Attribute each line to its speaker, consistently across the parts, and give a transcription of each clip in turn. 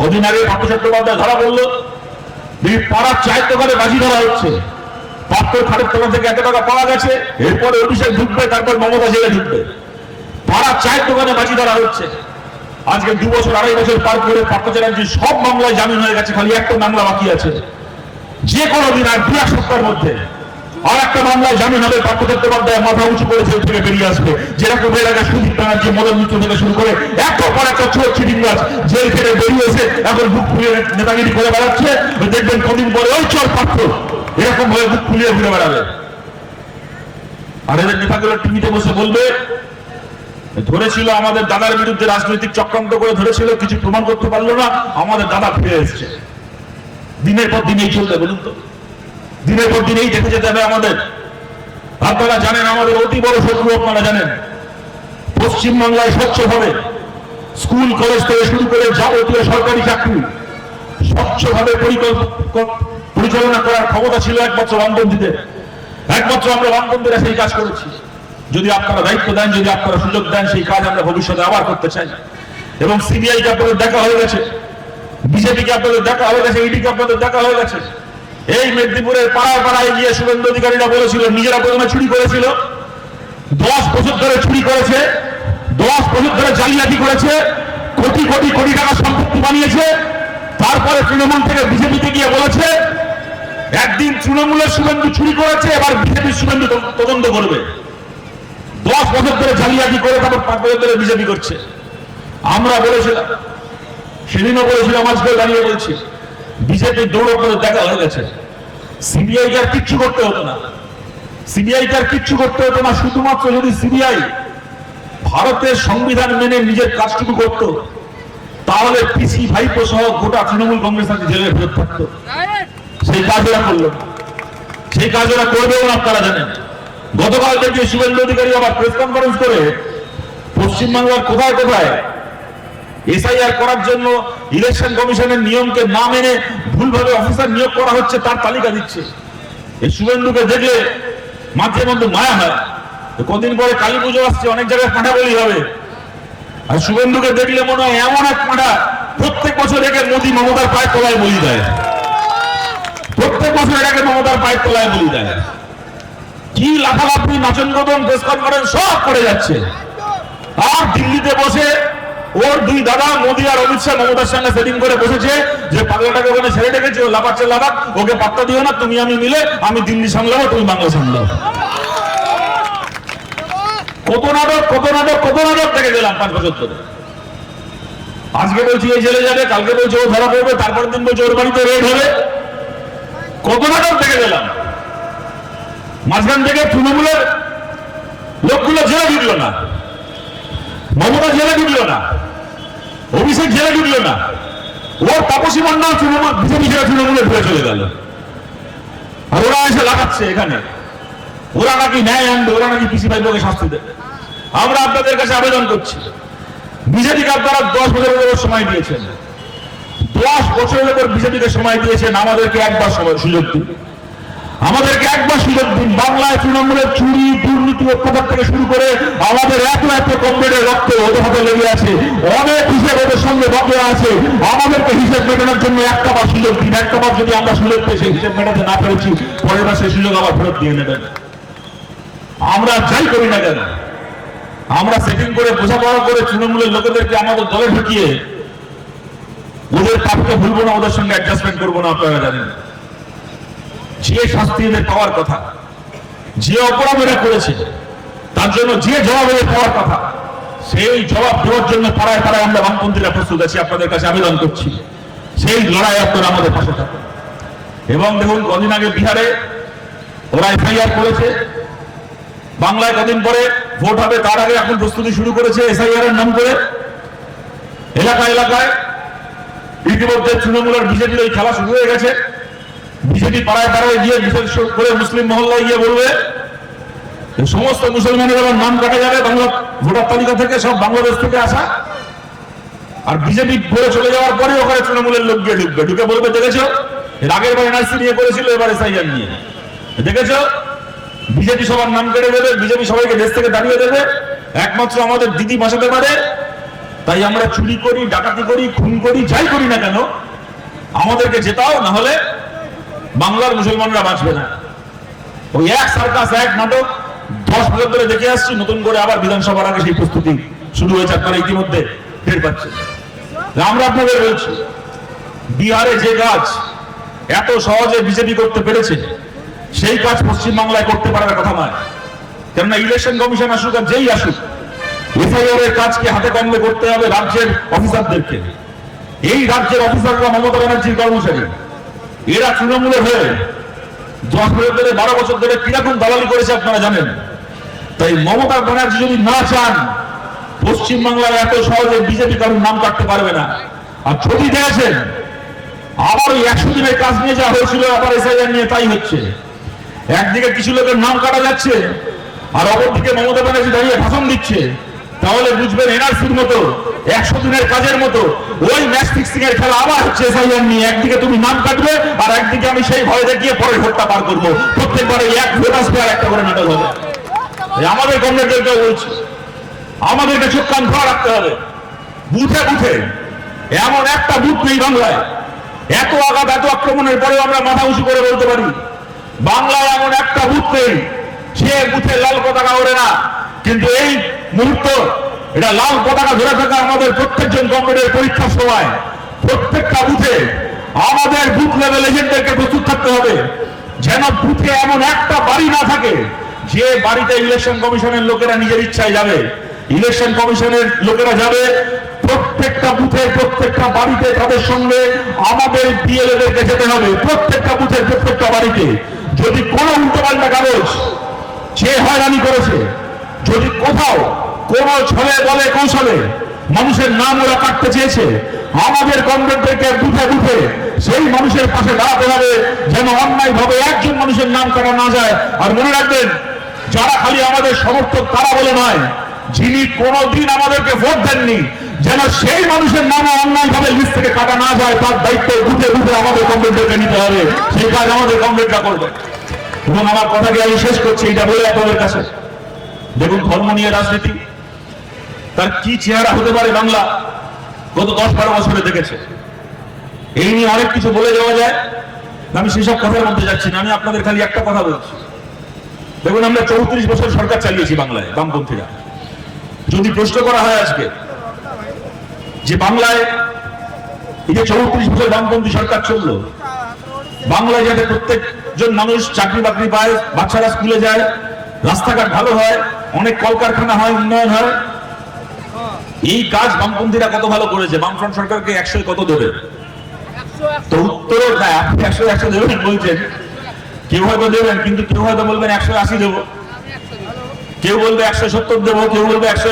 Speaker 1: কদিন আগে পার্থ চট্টোপাধ্যায় ধরা পড়ল। এই পাড়ার চায়ের দোকানে বাজি ধরা হচ্ছে। পাত্তর খাটের তলা থেকে এত টাকা পাওয়া গেছে, এরপরে অভিষেক ঢুকবে, তারপর মমতা জেলে ঢুকবে। পাড়ার চায়ের দোকানে বাজি ধরা হচ্ছে। আজকে দু বছর, আড়াই বছর পার করে পার্থ চ্যাটার্জি সব মামলায় জামিন হয়ে গেছে, খালি একটা মামলা বাকি আছে। যে কোনো দিন আর দু এক সপ্তাহের মধ্যে। আর একটা মামলায় জামিন হবে পার্থ চট্টোপাধ্যায় মাথা উঁচু করে থেকে বেরিয়ে আসবে। যেরকম সুদীপ ব্যানার্জি, মদন মিত্র থেকে শুরু করে একটা পর একটা জেল থেকে বেরিয়ে এসে এখন বুক ফুলিয়ে নেতাগিরি করে বেড়াচ্ছে। দেখবেন কদিন পরে ওই পার্থ এরকম ভাবে বুক ফুলিয়ে ঘুরে বেড়াবে। আর এদের নেতাগুলো টিভিতে বসে বলবে, ধরেছিল আমাদের দাদার বিরুদ্ধে রাজনৈতিক চক্রান্ত করে ধরেছিল, কিছু প্রমাণ করতে পারল না, আমাদের দাদা ফিরে এসছে। দিনের পর দিন এই চলবে, বলুন তো। দিনের পর দিন এই দেখে যেতে হবে আমাদের। আপনারা জানেন আমাদের অতি বড় শত্রু আপনারা জানেন। পশ্চিমবাংলায় স্বচ্ছভাবে স্কুল, কলেজ থেকে শুরু করে যাবতীয় সরকারি চাকরি স্বচ্ছভাবে পরিচালনা করার ক্ষমতা ছিল একমাত্র বামপন্থীদের একমাত্র আমরা বামপন্থীরা সেই কাজ করেছি। যদি আপনারা দায়িত্ব দেন, যদি আপনারা সুযোগ দেন, সেই কাজ আমরা ভবিষ্যতে আবার করতে চাই। এবং সিবিআই কে আপনাদের দেখা হয়ে গেছে। বিজেপি কে আপনাদের দেখা হয়ে গেছে ইডি কে আপনাদের দেখা হয়ে গেছে। এই মেদিনীপুরের পাড়ায় পাড়ায় গিয়ে শুভেন্দু অধিকারীরা বলেছিল, নিজেরা প্রথমে চুরি করেছিল। দশ বছর ধরে চুরি করেছে, দশ বছর ধরে জালিয়াতি করেছে, কোটি কোটি কোটি টাকা সম্পত্তি বানিয়েছে। তারপরে তৃণমূল থেকে বিজেপিতে গিয়ে বলেছে, একদিন তৃণমূলের শুভেন্দু চুরি করেছে, এবার বিজেপির শুভেন্দু তদন্ত করবে। দশ বছর ধরে জালিয়াতি করে তারপর পাঁচ বছর ধরে বিজেপি করছে। আমরা বলেছিলাম, সেদিনও বলেছিলাম আজকে দাঁড়িয়ে বলছি। বিজেপির দৌড় আপনাদের দেখা হয়ে গেছে। সিবিআই আর কিচ্ছু করতে হতো না। সিবিআই আর কিচ্ছু করতে হতো না, শুধুমাত্র যদি সিবিআই ভারতের সংবিধান মেনে নিজের কাজটুকু করত, তাহলে পিসি ভাইপো সহ গোটা তৃণমূল কংগ্রেস আজকে জেলে ফেরত থাকতো। সেই কাজ ওরা করল। সেই কাজ ওরা করবেও না আপনারা জানেন। গতকাল দেখি শুভেন্দু অধিকারী আবার প্রেস কনফারেন্স করে পশ্চিমবাংলার কোথায় কোথায় এসআইআর করার জন্য ইলেকশন কমিশনের নিয়মকে না মেনে ভুলভাবে অফিসার নিয়োগ করা হচ্ছে, তার তালিকা দিচ্ছে। এই শুভেন্দুকে দেখলে মাঝে মধ্যে মায়া হয়। কদিন পরে কালী পুজো আসছে, অনেক জায়গায় পাঠা বলি হবে। আর শুভেন্দুকে দেখলে মনে হয় এমন এক পাঠা প্রত্যেক বছর একে মোদী মমতার পায়ের তলায় বলি দেয়। প্রত্যেক বছর এটাকে মমতার পায়ের তলায় বলি দেয়। কি লাফালাফি নাচন গদন প্রেস কনফারেন্স সব করে যাচ্ছে। আর দিল্লিতে বসে ওর দুই দাদা মোদী আর অমিত শাহ মমতার সঙ্গে সেটিং করে বসেছে যে পাগলাটাকে ওখানে ছেড়ে রেখেছে ও লাফাচ্ছে, লাফাক, ওকে পাত্তা দিও না, তুমি আমি মিলে আমি দিল্লি সামলাবো, তুমি বাংলা সামলাও। কত নাটক কত নাটক কত নাটক দেখে গেলাম পাঁচ বছর ধরে। আজকে বলছি এই জেলে যাবে, কালকে বলছে ও ধরা পড়বে তারপর দিন বলছে ওর বাড়িতে রেড হবে। কত নাটক দেখে গেলাম। মাঝখান থেকে তৃণমূলের লোকগুলো জেলে ঢুকলো না। মমতা জেলে ঢুকলো না। অভিষেক জেলে ঢুকলো না। ওর তাপসী মন্ডল তৃণমূল বিজেপি ছেড়ে তৃণমূলে ঢুকে চলে গেল। আর ওরা এসে লাগাচ্ছে এখানে। ওরা নাকি ন্যায় আনবে ওরা নাকি পিসি ভাইপোকে শাস্তি দেবে আমরা আপনাদের কাছে আবেদন করছি। বিজেপিকে আপনারা দশ বছরের উপর সময় দিয়েছেন। দশ বছরের উপর বিজেপিকে সময় দিয়েছেন আমাদেরকে একবার সময় সুযোগ দিন। আমাদেরকে একবার সুযোগ দিন। বাংলায় তৃণমূলের চুরি, দুর্নীতি, অত্যাচার থেকে শুরু করে আমাদের এত এত কমরেডের রক্ত ওদের হাতে লেগে আছে। অনেক হিসেব ওদের সঙ্গে বকেয়া আছে। আমাদেরকে হিসেব মেটানোর জন্য একটা বার সুযোগ দিন। একটা বার যদি আমরা সুযোগ পেয়েছি হিসেব মেটাতে না পেরেছি, পরের সেই সুযোগ আবার ফেরত দিয়ে নেবেন। আমরা যাই করি না কেন? আমরা সেটিং করে, বোঝাপড়া করে তৃণমূলের লোকেদেরকে আমাদের দলে ঢুকিয়ে ওদের পাপকে ভুলবো না, ওদের সঙ্গে অ্যাডজাস্টমেন্ট করব না, আপনারা জানেন। যে শাস্তি এদের পাওয়ার কথা, যে অপরাধ এরা করেছে, তার জন্য যে জবাব এদের পাওয়ার কথা, সেই জবাব দেওয়ার জন্য পাড়ায় পাড়ায় আমরা বামপন্থীরা প্রস্তুত আছি। আপনাদের কাছে আবেদন করছি, সেই লড়াই আপনারা আমাদের পাশে থাকুন। এবং দেখুন, কদিন আগে বিহারে ওরা এফআইআর করেছে। বাংলায় কদিন পরে ভোট হবে, তার আগে এখন প্রস্তুতি শুরু করেছে এসআইআর এর নাম করে। এলাকা এলাকায় ইতিমধ্যে তৃণমূলের বিজেপির ওই খেলা শুরু হয়ে গেছে। বিজেপি পাড়ায় পাড়ায় গিয়ে বিশেষ করে মুসলিম মহল্লায় গিয়ে বলবে সমস্ত মুসলমানের আবার নাম কাটা যাবে, বাংলা ভোটার তালিকা থেকে সব বাংলাদেশ থেকে আসা। আর বিজেপি করে চলে যাওয়ার পরে ওখানে তৃণমূলের লোক গিয়ে ঢুকবে। ঢুকে বলবে, দেখেছ? এর আগের বার এনআরসি নিয়ে করেছিল, এবার এসআইআর নিয়ে। দেখেছ? বিজেপি সবার নাম কেড়ে দেবে বিজেপি সবাইকে দেশ থেকে দাঁড়িয়ে দেবে। একমাত্র আমাদের দিদি বাঁচাতে পারে। তাই আমরা চুরি করি, ডাকাতি করি, খুন করি, যাই করি না কেন, আমাদেরকে জেতাও, না হলে বাংলার মুসলমানরা বাঁচবে না। ওই এক সার্কাস, এক নাটক, দশ বছর ধরে দেখে আসছি, নতুন করে আবার বিধানসভার আগে সেই প্রস্তুতি শুরু হয়েছে, আপনারা ইতিমধ্যে টের পাচ্ছেন। আমরা আপনাদের বলছি, বিহারে যে কাজ এত সহজে বিজেপি করতে পেরেছে, সেই কাজ পশ্চিমবাংলায় করতে পারার কথা নয়। কেননা ইলেকশন কমিশন আসুক আর যেই আসুক এফআইআর এর কাজকে হাতে কমলে করতে হবে রাজ্যের অফিসারদেরকে এই রাজ্যের অফিসাররা মমতা ব্যানার্জির কর্মচারী। এরা তৃণমূলের হয়ে দশ বছর ধরে, বারো বছর ধরে কীরকম দালালি করেছে আপনারা জানেন? তাই মমতা ব্যানার্জি যদি না চান পশ্চিমবাংলায় এত সহজে বিজেপি কারোর নাম কাটতে পারবে না। আর ছবি দেখেছেন আবার ওই একশো দিনের কাজ নিয়ে যা হয়েছিল আবার এসআইআর নিয়ে তাই হচ্ছে। একদিকে কিছু লোকের নাম কাটা যাচ্ছে, আর অপরদিকে মমতা ব্যানার্জি দাঁড়িয়ে ভাষণ দিচ্ছে। তাহলে বুঝবেন এনআরসির মতো একশো দিনের কাজের মতো ওই ম্যাচ ফিক্সিং এর খেলা আবার হচ্ছে একদিকে তুমি নাম কাটবে আর একদিকে আমি সেই ভয় দেখিয়ে পরের ভোটটা পার করব। প্রত্যেকবারে এক ভোট আসবে আর একটা করে নাটক হবে। আমাদের কমরেডদেরকে বলছি, আমাদেরকে চোখ কান খোলা রাখতে হবে। বুথে বুথে। এমন একটা বুথ নেই বাংলায়। এত আঘাত, এত আক্রমণের পরেও আমরা মাথা উঁচু করে বলতে পারি। বাংলায় এমন একটা বুথ নেই, সে বুথে লাল পতাকা ওড়ে না। কিন্তু এই মুহূর্ত এটা লাল পতাকা ধরে থাকা আমাদের প্রত্যেকজন কমরেডের পরীক্ষার সময়। প্রত্যেকটা বুথে আমাদের বুথ লেভেল এজেন্টদেরকে প্রস্তুত থাকতে হবে। যেন বুথে এমন একটা বাড়ি না থাকে, যে বাড়িতে ইলেকশন কমিশনের লোকেরা নিজের ইচ্ছায় যাবে। ইলেকশন কমিশনের লোকেরা যাবে, প্রত্যেকটা বুথে, প্রত্যেকটা বাড়িতে তাদের সঙ্গে আমাদের বিএলএদেরকে যেতে হবে, প্রত্যেকটা বুথের প্রত্যেকটা বাড়িতে। যদি কোনো উল্টোপাল্টা কাগজ যে হয়রানি করেছে, যদি কোথাও কোন ছলে বলে কৌশলে মানুষের নাম ওরা কাটতে চেয়েছে। আমাদের কমরেডদেরকে বুথে বুথে সেই মানুষের পাশে দাঁড়াতে হবে, যেন অন্যায় ভাবে একজন মানুষের নাম কাটা না যায়। আর মনে রাখবেন, যারা খালি আমাদের সমর্থক তারা বলে নয়, যিনি কোনোদিন আমাদেরকে ভোট দেননি, যেন সেই মানুষের নামে অন্যায় ভাবে লিস্ট থেকে কাটা না যায়, তার দায়িত্ব বুথে বুথে আমাদের কমরেডদেরকে নিতে হবে। সেই কাজ আমাদের কমরেডরা করবে। এবং আমার কথাকে আমি শেষ করছি? এটা বলে আপনাদের কাছে। দেখুন ধর্ম নিয়ে রাজনীতি। তার কি চেহারা হতে পারে বাংলা? গত দশ বারো বছরে দেখেছে। এই নিয়ে অনেক কিছু বলে যাওয়া যায়। আমি সেসব কথার মধ্যে যাচ্ছি না, আমি আপনাদের খালি একটা কথা বলছি। দেখুন, আমরা চৌত্রিশ বছর সরকার চালিয়েছি বাংলায়, বামপন্থীরা। যদি প্রশ্ন করা হয় আজকে, যে বাংলায় এই যে চৌত্রিশ বছর বামপন্থী সরকার চলল, বাংলায় যাতে প্রত্যেকজন মানুষ চাকরি বাকরি পায়, বাচ্চারা স্কুলে যায়, রাস্তাঘাট ভালো হয়, অনেক কলকারখানা হয়, উন্নয়ন হয় এই কাজ বামপন্থীরা কত ভালো করেছে? বামফ্রন্ট সরকারকে একশো কত দেবে? তো উত্তর একশো একশো দেবেন বলছেন। কেউ হয়তো দেবেন, কিন্তু কেউ হয়তো বলবেন একশো আশি দেবো। কেউ বলবে একশো সত্তর দেবো, কেউ বলবে একশো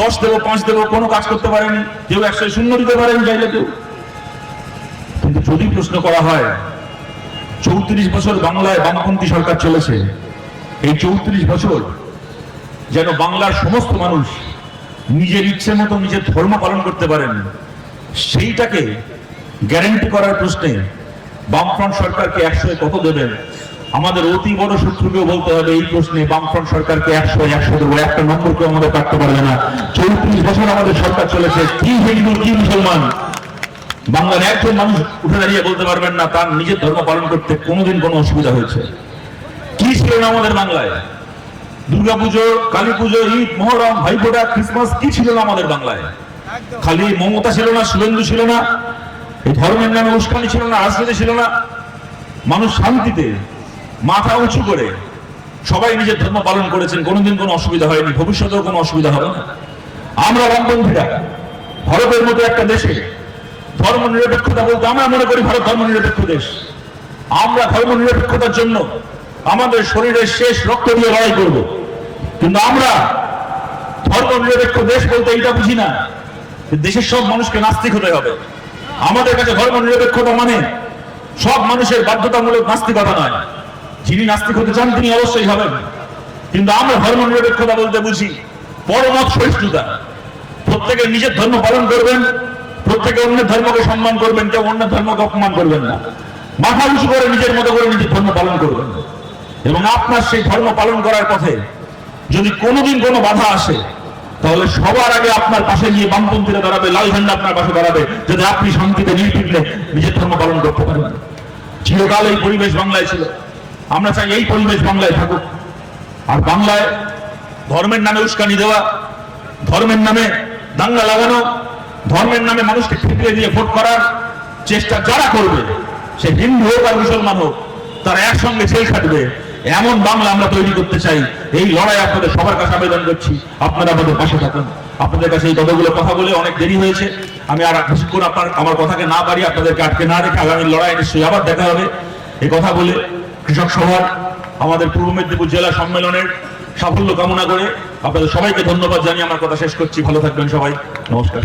Speaker 1: দশ দেবো, পাঁচ দেবো, কোনো কাজ করতে পারেনি। কেউ একশো শূন্য দিতে পারেনি চাইলে কেউ। কিন্তু যদি প্রশ্ন করা হয়, চৌত্রিশ বছর বাংলায় বামপন্থী সরকার চলেছে। এই চৌত্রিশ বছর যেন বাংলার সমস্ত মানুষ নিজের ইচ্ছে মতো নিজের ধর্ম পালন করতে পারেন। সেইটাকে গ্যারান্টি করার প্রশ্নে বামফ্রন্ট সরকারকে একশো কত দেবেন? আমাদের অতি বড় শত্রুকেও বলতে হবে এই প্রশ্নে বামফ্রন্ট সরকারকে একশো একশো দেবো। একটা নম্বরকে আমাদের কাটতে পারবে না। চৌত্রিশ বছর আমাদের সরকার চলেছে। কি হিন্দু, কি মুসলমান? বাংলার একজন মানুষ উঠে দাঁড়িয়ে বলতে পারবেন না, তার নিজের ধর্ম পালন করতে কোনোদিন কোনো অসুবিধা হয়েছে। কি ছিল না আমাদের বাংলায়? দুর্গাপুজো কালী পুজো ঈদ মহরম ভাইফোঁটা ক্রিসমাস কি ছিল না আমাদের বাংলায়? খালি মমতা ছিল না শুভেন্দু ছিল না এই ধর্মের নামে উস্কানি ছিল না রাজনীতি ছিল না। মানুষ শান্তিতে মাথা উঁচু করে সবাই নিজের ধর্ম পালন করেছেন কোনোদিন কোনো অসুবিধা হয়নি ভবিষ্যতেও কোনো অসুবিধা হবে না। আমরা বামপন্থীরা ভারতের মতো একটা দেশে ধর্ম নিরপেক্ষতা বলতে আমরা মনে করি ভারত ধর্ম নিরপেক্ষ দেশ। আমরা ধর্ম নিরপেক্ষতার জন্য আমাদের শরীরের শেষ রক্ত দিয়ে লড়াই করব। কিন্তু আমরা ধর্ম নিরপেক্ষ দেশ বলতে এইটা বুঝি না দেশের সব মানুষকে নাস্তিক হতে হবে। আমাদের কাছে ধর্ম নিরপেক্ষতা মানে সব মানুষের বাধ্যতামূলক নাস্তিকতা নয়। যিনি নাস্তিক হতে চান তিনি অবশ্যই হবেন। কিন্তু আমরা ধর্ম নিরপেক্ষতা বলতে বুঝি পরমত সহিষ্ণুতা প্রত্যেকে নিজের ধর্ম পালন করবেন, প্রত্যেকে অন্যের ধর্মকে সম্মান করবেন, কেউ অন্য ধর্মকে অপমান করবেন না। মাথা উঁচু করে নিজের মতো করে নিজের ধর্ম পালন করবেন। এবং আপনার সেই ধর্ম পালন করার পথে যদি কোনোদিন কোনো বাধা আসে, তাহলে সবার আগে আপনার পাশে গিয়ে বামপন্থীরা দাঁড়াবে, লাল ঝান্ডা আপনার পাশে দাঁড়াবে, যাতে আপনি শান্তিতে, নির্বিঘ্নে নিজের ধর্ম পালন করতে পারেন। চিরকাল এই পরিবেশ বাংলায় ছিল। আমরা চাই এই পরিবেশ বাংলায় থাকুক। আর বাংলায় ধর্মের নামে উস্কানি দেওয়া, ধর্মের নামে দাঙ্গা লাগানো, ধর্মের নামে মানুষকে খেপিয়ে দিয়ে ভোট করার চেষ্টা যারা করবে, সে হিন্দু হোক আর মুসলমান হোক, তারা একসঙ্গে ছেল খাটবে। এমন বাংলা আমরা তৈরি করতে চাই, এই লড়াই আপনাদের সবার কাছে আবেদন করছি। আপনারা আমাদের পাশে থাকুন। আপনাদের কাছে এই কতগুলো কথা বলে অনেক দেরি হয়েছে। আমি আর বেশিক্ষণ আপনার আমার কথাকে না পারি আপনাদেরকে আটকে না রেখে আগামী লড়াই নিশ্চয়ই আবার দেখা হবে। এই কথা বলে কৃষক সভার, আমাদের পূর্ব মেদিনীপুর জেলা সম্মেলনের সাফল্য কামনা করে আপনাদের সবাইকে ধন্যবাদ জানিয়ে আমার কথা শেষ করছি। ভালো থাকবেন সবাই। নমস্কার।